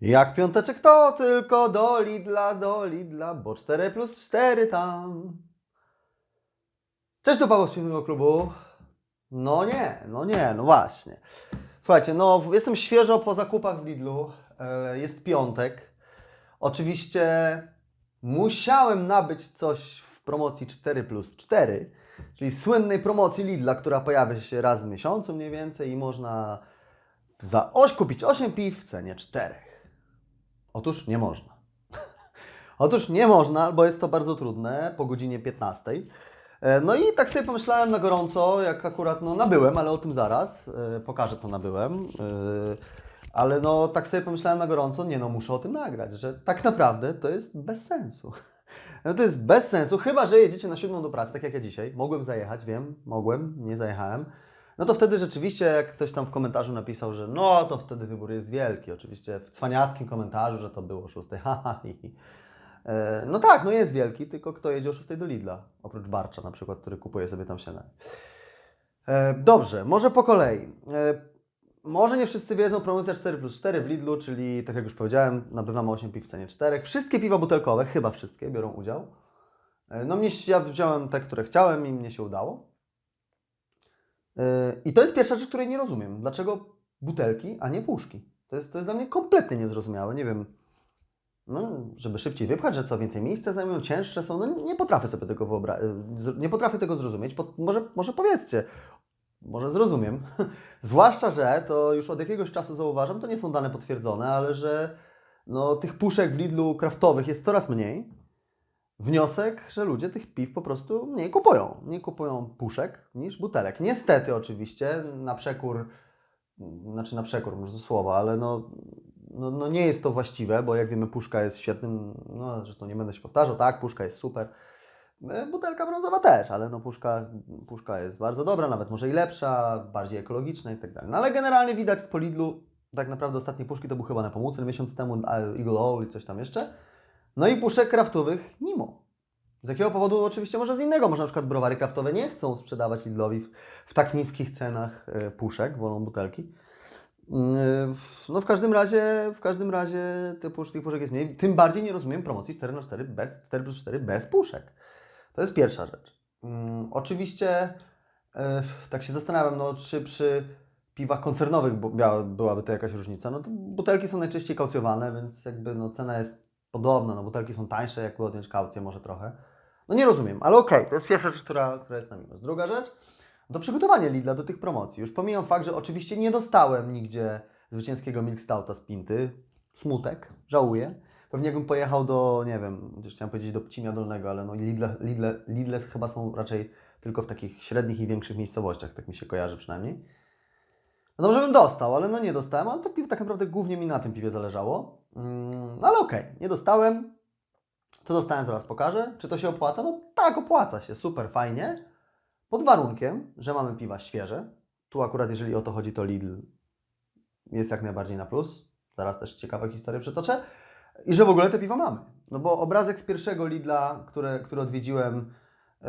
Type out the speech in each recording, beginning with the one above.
Jak piąteczek to tylko do Lidla, do Lidla, bo 4 plus 4 tam. Cześć, tu Paweł z Piwnego Klubu. No nie, no nie, no właśnie. Słuchajcie, no jestem świeżo po zakupach w Lidlu. E, Jest piątek. Oczywiście musiałem nabyć coś w promocji 4 plus 4, czyli słynnej promocji Lidla, która pojawia się raz w miesiącu mniej więcej i można za oś kupić 8 piw w cenie 4. Otóż nie można. Otóż nie można, bo jest to bardzo trudne po godzinie 15. E, No i tak sobie pomyślałem na gorąco, jak akurat no, nabyłem, ale o tym zaraz. e, Pokażę, co nabyłem. e, Ale no tak sobie pomyślałem na gorąco, nie no, muszę o tym nagrać, że tak naprawdę to jest bez sensu. No to jest bez sensu, chyba że jedziecie na siódmą do pracy, tak jak ja dzisiaj. Mogłem zajechać, wiem, mogłem, nie zajechałem. No to wtedy rzeczywiście, jak ktoś tam w komentarzu napisał, że no to wtedy wybór jest wielki. Oczywiście w cwaniackim komentarzu, że to było 6. haha, hi, hi. E, No tak, no jest wielki, tylko kto jedzie o 6 do Lidla? Oprócz Barcza na przykład, który kupuje sobie tam śniadanie. E, Dobrze, może po kolei. E, Może nie wszyscy wiedzą, promocja 4 plus 4 w Lidlu, czyli tak jak już powiedziałem, nabywamy 8 piw w cenie 4. Wszystkie piwa butelkowe, chyba wszystkie, biorą udział. E, No mnie, ja wziąłem te, które chciałem i mnie się udało. Yy, I to jest pierwsza rzecz, której nie rozumiem. Dlaczego butelki, a nie puszki? To jest, to jest dla mnie kompletnie niezrozumiałe. Nie wiem, no, żeby szybciej wypchać, że co więcej miejsca zajmują, cięższe są. No, nie potrafię sobie tego wyobrazić. Nie potrafię tego zrozumieć. Po, może, może powiedzcie, może zrozumiem. Zwłaszcza, że to już od jakiegoś czasu zauważam, to nie są dane potwierdzone, ale że no, tych puszek w Lidlu kraftowych jest coraz mniej. Wniosek, że ludzie tych piw po prostu mniej kupują. Mniej kupują puszek niż butelek. Niestety oczywiście, na przekór, znaczy na przekór, może to słowo, ale no, no, no nie jest to właściwe, bo jak wiemy puszka jest świetnym, no zresztą nie będę się powtarzał, tak, puszka jest super. E, Butelka brązowa też, ale no puszka, puszka jest bardzo dobra, nawet może i lepsza, bardziej ekologiczna i tak dalej. No ale generalnie widać po Lidlu, tak naprawdę ostatnie puszki to był chyba na Pomócen miesiąc temu, Eagle Owl i coś tam jeszcze. No i puszek kraftowych nie ma. Z jakiego powodu? Oczywiście może z innego. Może na przykład browary kraftowe nie chcą sprzedawać Lidlowi w, w tak niskich cenach e, puszek, wolą butelki. Yy, No w każdym razie, w każdym razie tych puszek, jest mniej. Tym bardziej nie rozumiem promocji 4 na 4 bez 4 plus 4 bez puszek. To jest pierwsza rzecz. Ym, oczywiście e, tak się zastanawiam, no czy przy piwach koncernowych byłaby to jakaś różnica. No to butelki są najczęściej kaucjowane, więc jakby no, cena jest podobna. No butelki są tańsze, jakby odjąć kaucję może trochę. No nie rozumiem, ale okej, to jest pierwsza rzecz, która, która jest na minus. Druga rzecz, to przygotowanie Lidla do tych promocji. Już pomijam fakt, że oczywiście nie dostałem nigdzie zwycięskiego Milk Stouta z Pinty. Smutek, żałuję. Pewnie jakbym pojechał do, nie wiem, gdzieś chciałem powiedzieć do Pcimia Dolnego, ale no Lidle, Lidle, Lidle chyba są raczej tylko w takich średnich i większych miejscowościach, tak mi się kojarzy przynajmniej. No dobrze bym dostał, ale no nie dostałem, ale to piwo tak naprawdę głównie mi na tym piwie zależało. Mm, ale okej, nie dostałem. Co dostałem, zaraz pokażę. Czy to się opłaca? No tak, opłaca się, super, fajnie. Pod warunkiem, że mamy piwa świeże. Tu akurat, jeżeli o to chodzi, to Lidl jest jak najbardziej na plus. Zaraz też ciekawe historie przytoczę. I że w ogóle te piwa mamy. No bo obrazek z pierwszego Lidla, które, który odwiedziłem, yy,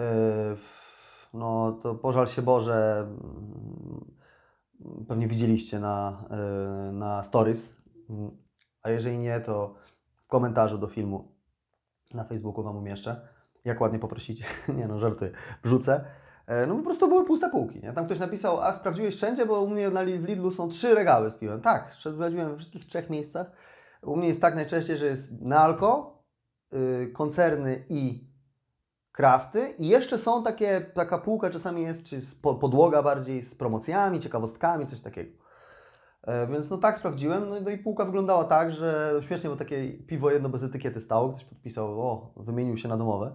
no to pożal się Boże, mm, pewnie widzieliście na, yy, na stories. A jeżeli nie, to w komentarzu do filmu na Facebooku Wam umieszczę. Jak ładnie poprosicie. nie no, żartuję. Wrzucę. E, No po prostu były puste półki, nie? Tam ktoś napisał, a sprawdziłeś wszędzie, bo u mnie w Lidlu są trzy regały z piwem. Tak, sprawdziłem we wszystkich trzech miejscach. U mnie jest tak najczęściej, że jest Nealko, yy, koncerny i krafty i jeszcze są takie, taka półka czasami jest, czy podłoga bardziej z promocjami, ciekawostkami, coś takiego. E, Więc no tak sprawdziłem, no i- no i półka wyglądała tak, że śmiesznie, bo takie piwo jedno bez etykiety stało, ktoś podpisał, o, wymienił się na domowe.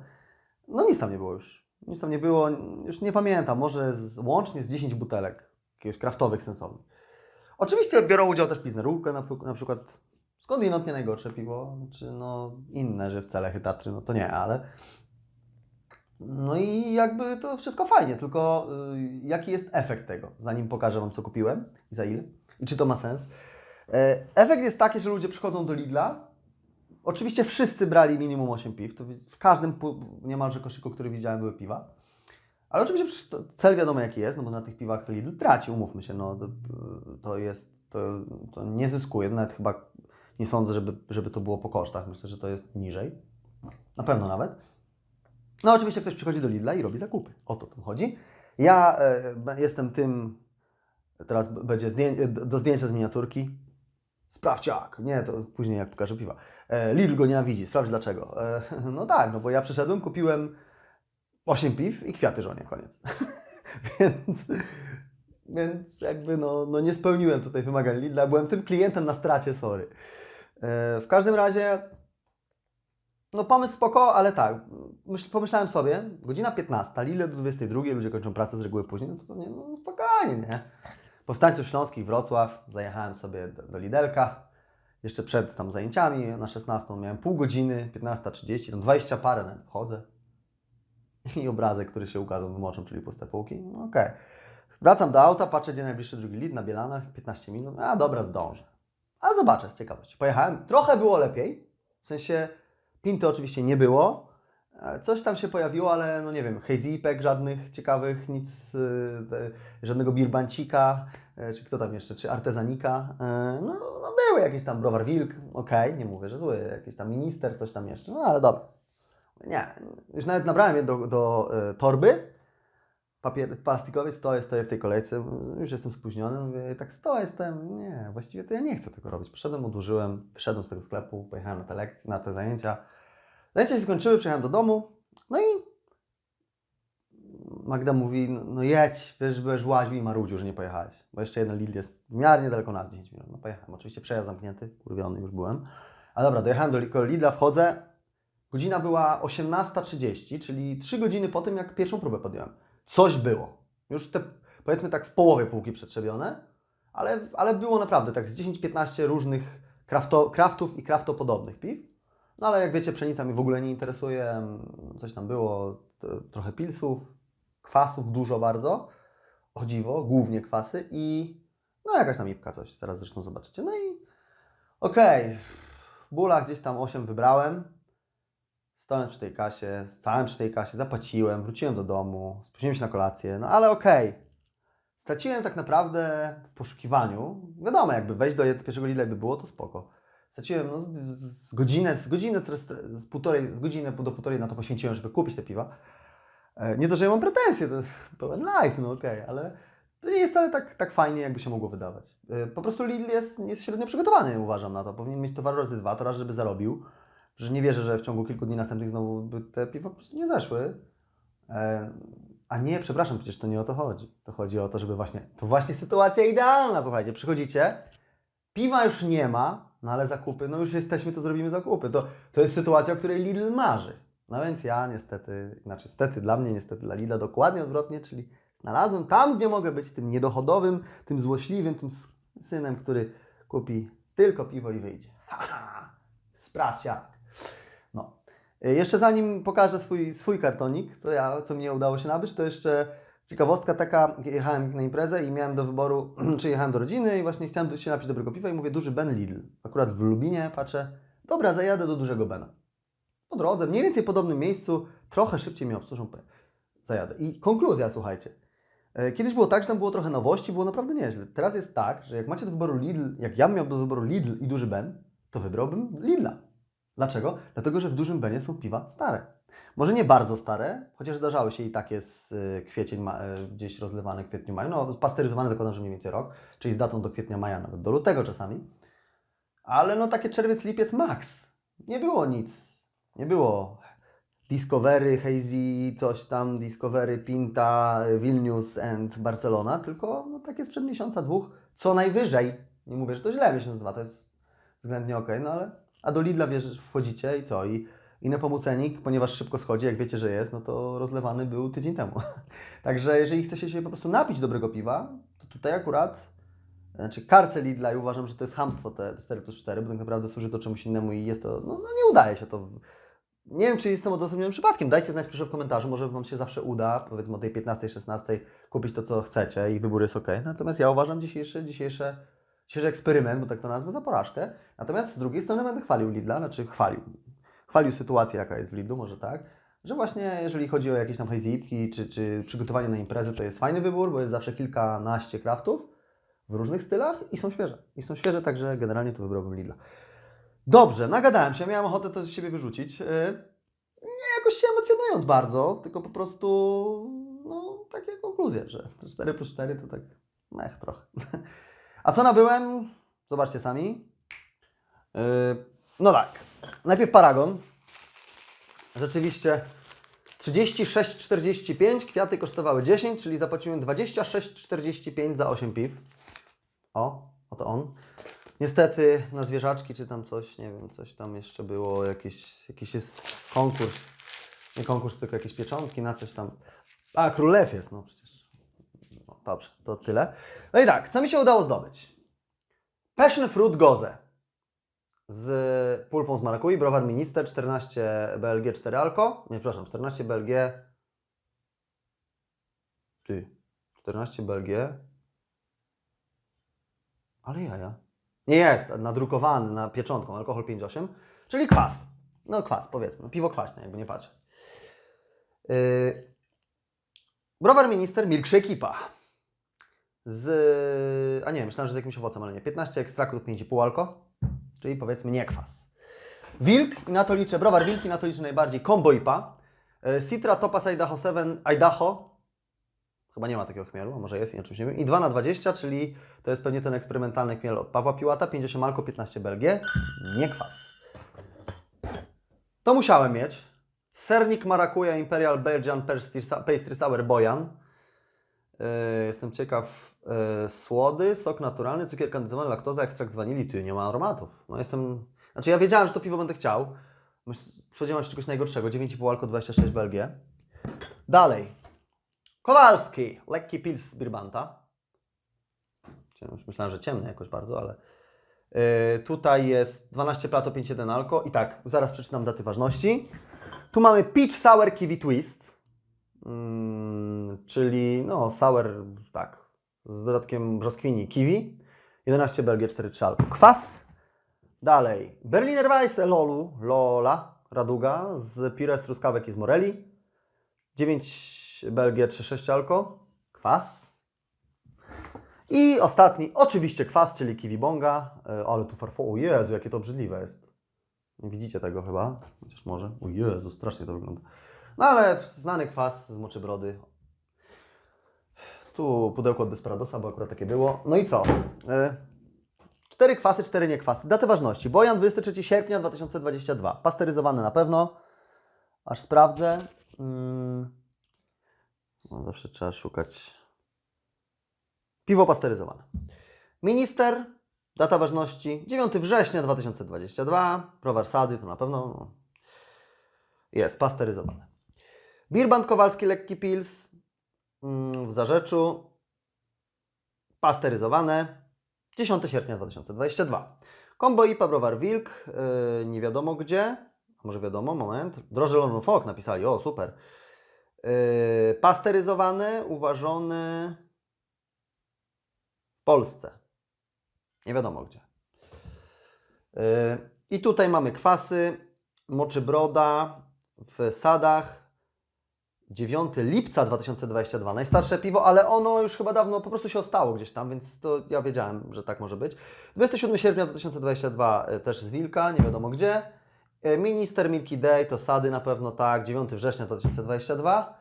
No nic tam nie było już. Nic tam nie było, już nie pamiętam, może z, łącznie z 10 butelek, jakiegoś kraftowych sensownych. Oczywiście biorą udział też Pilsnerówka na, na przykład, skądinąd nie najgorsze piwo, czy no inne żywce, lechy, tatry, no to nie, ale... No i jakby to wszystko fajnie, tylko y, jaki jest efekt tego, zanim pokażę Wam co kupiłem i za ile i czy to ma sens. E, efekt jest taki, że ludzie przychodzą do Lidla, Oczywiście wszyscy brali minimum 8 piw. To w każdym niemalże koszyku, który widziałem, były piwa. Ale oczywiście cel wiadomo jaki jest, no bo na tych piwach Lidl traci, umówmy się, no to, to jest, to, to nie zyskuje, nawet chyba nie sądzę, żeby, żeby to było po kosztach, myślę, że to jest niżej, na pewno nawet. No oczywiście ktoś przychodzi do Lidla i robi zakupy, o to tym chodzi. Ja e, jestem tym, teraz będzie zdję, do zdjęcia z miniaturki, sprawdziak, nie, to później jak pokażę piwa. E, Lidl go nienawidzi, sprawdź dlaczego. E, no tak, no bo ja przyszedłem, kupiłem 8 piw i kwiaty żonie, koniec. więc, więc jakby no, no nie spełniłem tutaj wymagań Lidla, byłem tym klientem na stracie, sorry. E, w każdym razie, no pomysł spoko, ale tak, myśl, pomyślałem sobie, godzina 15, Lidl do 22, ludzie kończą pracę z reguły później, no to pewnie, no spokojnie, nie? Powstańców Śląskich, Wrocław, zajechałem sobie do, Lidelka, jeszcze przed tam zajęciami na 16 miałem pół godziny, 15.30, tam 20 parę nawet wchodzę i obrazek, który się ukazał wymoczą, czyli puste półki, no okej. Wracam do auta, patrzę gdzie najbliższy drugi lid na Bielanach, 15 minut, a dobra, zdążę. Ale zobaczę z ciekawości. Pojechałem, trochę było lepiej, w sensie pinty oczywiście nie było, e, coś tam się pojawiło, ale no nie wiem, hejzipek żadnych ciekawych, nic, te, żadnego birbancika, e, czy kto tam jeszcze, czy artezanika, e, no, no były jakieś tam browar wilk, okej, nie mówię, że zły, jakiś tam minister, coś tam jeszcze, no ale dobra. Nie, już nawet nabrałem je do, do e, torby papier, plastikowej, stoję, stoję w tej kolejce, już jestem spóźniony, mówię, tak stoję, jestem, nie, właściwie to ja nie chcę tego robić. Poszedłem, odłożyłem, wyszedłem z tego sklepu, pojechałem na te lekcje, na te zajęcia. Zajęcia się skończyły, przyjechałem do domu, no i Magda mówi, no, jedź, wiesz, byłeś łaził i marudził, że nie pojechałeś, bo jeszcze jeden Lidl jest w miarę niedaleko nas, 10 minut. No pojechałem, oczywiście przejazd zamknięty, kurwiony już byłem. A dobra, dojechałem do Lidla, wchodzę, godzina była 18.30, czyli 3 godziny po tym, jak pierwszą próbę podjąłem. Coś było. Już te, powiedzmy tak, w połowie półki przetrzebione, ale, ale było naprawdę tak z 10-15 różnych krafto, kraftów i kraftopodobnych piw. No ale jak wiecie, pszenica mnie w ogóle nie interesuje. Coś tam było, trochę pilsów, kwasów dużo bardzo. O dziwo, głównie kwasy i no jakaś tam ipka coś, zaraz zresztą zobaczycie. No i okej, bólach gdzieś tam 8 wybrałem. Stałem przy tej kasie, stałem przy tej kasie, zapłaciłem, wróciłem do domu, spóźniłem się na kolację, no ale okej. Straciłem tak naprawdę w poszukiwaniu, wiadomo, jakby wejść do pierwszego Lidla jakby było, to spoko. Straciłem no, z, z, godzinę, z godzinę, teraz- z półtorej, z godziny do półtorej na to poświęciłem, żeby kupić te piwa. E, Nie to, że ja mam pretensje, to pełen light, no okej, ale to nie jest wcale tak, tak fajnie, jakby się mogło wydawać. E, Po prostu Lidl jest, jest średnio przygotowany, uważam na to. Powinien mieć towar razy dwa, to raz, żeby zarobił. Przecież nie wierzę, że w ciągu kilku dni następnych znowu by te piwa po prostu nie zeszły. E, a nie, przepraszam, przecież to nie o to chodzi. To chodzi o to, żeby właśnie, to właśnie sytuacja idealna, słuchajcie, przychodzicie, piwa już nie ma, no ale zakupy, no już jesteśmy, to zrobimy zakupy. To, to jest sytuacja, o której Lidl marzy. No więc ja niestety, znaczy niestety dla mnie, niestety dla Lidla dokładnie odwrotnie, czyli znalazłem tam, gdzie mogę być tym niedochodowym, tym złośliwym, tym synem, który kupi tylko piwo i wyjdzie. Haha, sprawdź jak. Y, Jeszcze zanim pokażę swój, swój kartonik, co, ja, co mnie udało się nabyć, to jeszcze ciekawostka taka, jechałem na imprezę i miałem do wyboru, czy jechałem do rodziny i właśnie chciałem się napić dobrego piwa i mówię, duży Ben Lidl. Akurat w Lubinie patrzę, dobra, zajadę do dużego Bena. Po drodze, mniej więcej w podobnym miejscu, trochę szybciej mnie obsłużą, zajadę. I konkluzja, słuchajcie. E, Kiedyś było tak, że tam było trochę nowości, było naprawdę nieźle. Teraz jest tak, że jak macie do wyboru Lidl, jak ja miał do wyboru Lidl i duży Ben, to wybrałbym Lidla. Dlaczego? Dlatego, że w dużym Benie są piwa stare. Może nie bardzo stare, chociaż zdarzały się i takie z y, kwiecień ma, y, gdzieś rozlewane w kwietniu, maju. No, pasteryzowane zakładam, że mniej więcej rok, czyli z datą do kwietnia, maja, nawet do lutego czasami. Ale no takie czerwiec, lipiec max. Nie było nic. Nie było Discovery, Hazy, coś tam, Discovery, Pinta, Vilnius and Barcelona, tylko no, takie sprzed miesiąca, dwóch, co najwyżej. Nie mówię, że to źle, miesiąc, dwa, to jest względnie okej, no ale a do Lidla wiesz, wchodzicie i co? I, i nepomucenik, ponieważ szybko schodzi, jak wiecie, że jest, no to rozlewany był tydzień temu. Także jeżeli chcecie się po prostu napić dobrego piwa, to tutaj akurat, znaczy karce Lidla i uważam, że to jest hamstwo te 4 plus 4, bo tak naprawdę służy to czemuś innemu i jest to, no, no nie udaje się to. Nie wiem, czy jestem odosobnionym przypadkiem. Dajcie znać proszę w komentarzu, może Wam się zawsze uda, powiedzmy o tej 15-16 kupić to, co chcecie i wybór jest ok. Natomiast ja uważam dzisiejszy, dzisiejsze, dzisiejszy eksperyment, bo tak to nazwę, za porażkę. Natomiast z drugiej strony będę chwalił Lidla, znaczy chwalił. Chwalił sytuację, jaka jest w Lidlu, może tak. że właśnie jeżeli chodzi o jakieś tam hejzipki czy, czy przygotowanie na imprezy, to jest fajny wybór, bo jest zawsze kilkanaście kraftów w różnych stylach i są świeże. I są świeże, także generalnie to wybrałbym Lidla. Dobrze, nagadałem się, miałem ochotę to z siebie wyrzucić. Yy, Nie jakoś się emocjonując bardzo, tylko po prostu, no, takie konkluzje, że 4 plus 4 to tak mech trochę. A co nabyłem? Zobaczcie sami. Yy, No tak, najpierw Paragon. Rzeczywiście 36,45, kwiaty kosztowały 10, czyli zapłaciłem 26,45 za 8 piw. O, oto on. Niestety na zwierzaczki czy tam coś, nie wiem, coś tam jeszcze było, jakiś, jakiś jest konkurs. Nie konkurs, tylko jakieś pieczątki na coś tam. A, królew jest, no przecież. Dobrze, to tyle. No i tak, co mi się udało zdobyć? Passion Fruit Goze z pulpą z marakui, browar minister, 14 BLG 4 alko. Nie, przepraszam, 14 BLG. Ty, 14 BLG. Ale jaja. Nie jest, nadrukowany na pieczątką, alkohol 5,8, czyli kwas. No kwas, powiedzmy, piwo kwaśne, jakby nie patrzeć. Yy, browar minister milkshake IPA. Z, a nie, myślałem, że z jakimś owocem, ale nie. 15 ekstraktów 5,5 alko, czyli powiedzmy nie kwas. Wilk, i na to liczę, browar wilk i na to liczę najbardziej combo IPA. Yy, Citra Topaz Idaho 7, Idaho, chyba nie ma takiego chmielu, a może jest, ja oczywiście nie wiem. I 2 na 20, czyli to jest pewnie ten eksperymentalny chmiel od Pawła Piłata, 58 alko, 15 Belgię, nie kwas. To musiałem mieć. Sernik Marakuja Imperial Belgian Pastry Sour Bojan. Yy, jestem ciekaw. Yy, słody, sok naturalny, cukier kondensowany, laktoza, ekstrakt z wanilii. Ty, nie ma aromatów. No jestem... Znaczy ja wiedziałem, że to piwo będę chciał. Spodziewałem się czegoś najgorszego. 9,5 alko, 26 Belgię. Dalej. Kowalski. Lekki pils z Birbanta. Myślałem, że ciemny jakoś bardzo, ale... Yy, tutaj jest 12 Plato 5.1 Alko i tak, zaraz przeczytam daty ważności. Tu mamy Peach Sour Kiwi Twist, mm, czyli no sour, tak, z dodatkiem brzoskwini kiwi. 11 Belgię 4.3 Alko. Kwas. Dalej, Berliner Weisse Lolu, Lola, Raduga z pire z truskawek i z moreli. 9 Belgię 3.6 Alko. Kwas. I ostatni, oczywiście kwas, czyli kiwi bonga, E, ale tu farfo, o Jezu, jakie to obrzydliwe jest. Nie widzicie tego chyba, chociaż może. O Jezu, strasznie to wygląda. No ale znany kwas z moczy brody. Tu pudełko od Desperadosa, bo akurat takie było. No i co? E, Cztery kwasy, cztery niekwasy. Daty ważności. Bojan 23 sierpnia 2022. Pasteryzowane na pewno. Aż sprawdzę. Mm. No, zawsze trzeba szukać Piwo pasteryzowane. Minister, data ważności 9 września 2022. Browar Sady to na pewno no, jest pasteryzowane. Birband Kowalski Lekki Pils w Zarzeczu. Pasteryzowane 10 sierpnia 2022. Combo IPA Browar Wilk, yy, nie wiadomo gdzie, może wiadomo, moment. Droże London Fog napisali, o super. Yy, pasteryzowane, uważone w Polsce. Nie wiadomo gdzie. Yy, I tutaj mamy kwasy, moczy broda w sadach. 9 lipca 2022, najstarsze piwo, ale ono już chyba dawno po prostu się ostało gdzieś tam, więc to ja wiedziałem, że tak może być. 27 sierpnia 2022 y, też z Wilka, nie wiadomo gdzie. Y, Minister Milky Day to sady na pewno tak, 9 września 2022.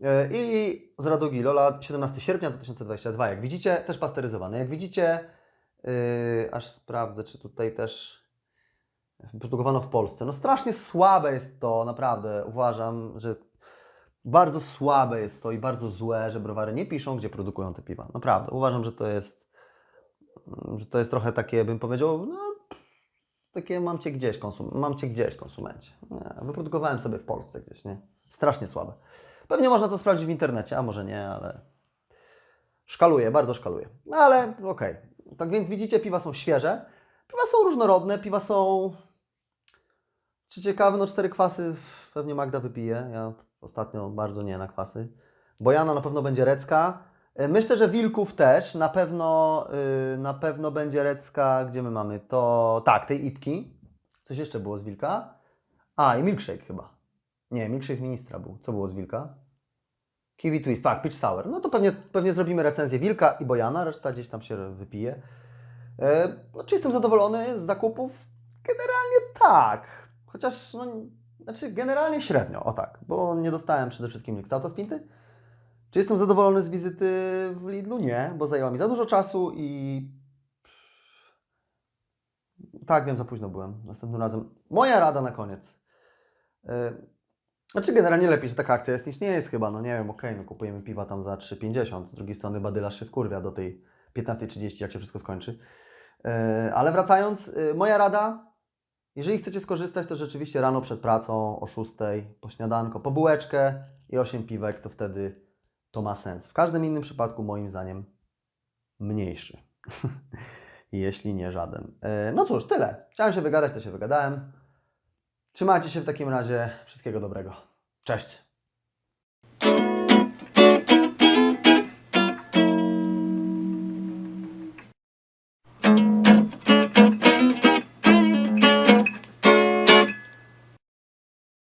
Y, I z Radugi Lola 17 sierpnia 2022. Jak widzicie, też pasteryzowane. Jak widzicie, yy, aż sprawdzę, czy tutaj też produkowano w Polsce. No strasznie słabe jest to, naprawdę. Uważam, że bardzo słabe jest to i bardzo złe, że browary nie piszą, gdzie produkują te piwa. Naprawdę. Uważam, że to jest, że to jest trochę takie, bym powiedział, no, takie mam cię gdzieś, konsum mam cię gdzieś, konsumencie. Nie, wyprodukowałem sobie w Polsce gdzieś, nie? Strasznie słabe. Pewnie można to sprawdzić w internecie, a może nie, ale szkaluje, bardzo szkaluje. No ale okej. Tak więc widzicie, piwa są świeże, piwa są różnorodne, piwa są... Czy ciekawe, no cztery kwasy pewnie Magda wypije. Ja ostatnio bardzo nie na kwasy. Bojana na pewno będzie recka. Y, Myślę, że wilków też. Na pewno, yy, na pewno będzie recka. Gdzie my mamy to? Tak, tej ipki. Coś jeszcze było z wilka. A, i milkshake chyba. Nie, milkshake z ministra był. Co było z Wilka? Kiwi Twist, tak, Peach Sour. No to pewnie, pewnie zrobimy recenzję Wilka i Bojana, reszta gdzieś tam się wypije. E, no, czy jestem zadowolony z zakupów? Generalnie tak. Chociaż, no, znaczy generalnie średnio, o tak, bo nie dostałem przede wszystkim Stouta z Pinty. Czy jestem zadowolony z wizyty w Lidlu? Nie, bo zajęła mi za dużo czasu i tak, wiem, za późno byłem. Następnym razem. Moja rada na koniec. Yy, znaczy, generalnie lepiej, że taka akcja jest niż nie jest chyba. No nie wiem, okej, no kupujemy piwa tam za 3,50. Z drugiej strony badylarz się wkurwia do tej 15.30, jak się wszystko skończy. Yy, ale wracając, yy, moja rada, jeżeli chcecie skorzystać, to rzeczywiście rano przed pracą o 6, po śniadanko, po bułeczkę i 8 piwek, to wtedy to ma sens. W każdym innym przypadku, moim zdaniem, mniejszy. Jeśli nie żaden. E, No cóż, tyle. Chciałem się wygadać, to się wygadałem. Trzymajcie się w takim razie. Wszystkiego dobrego. Cześć.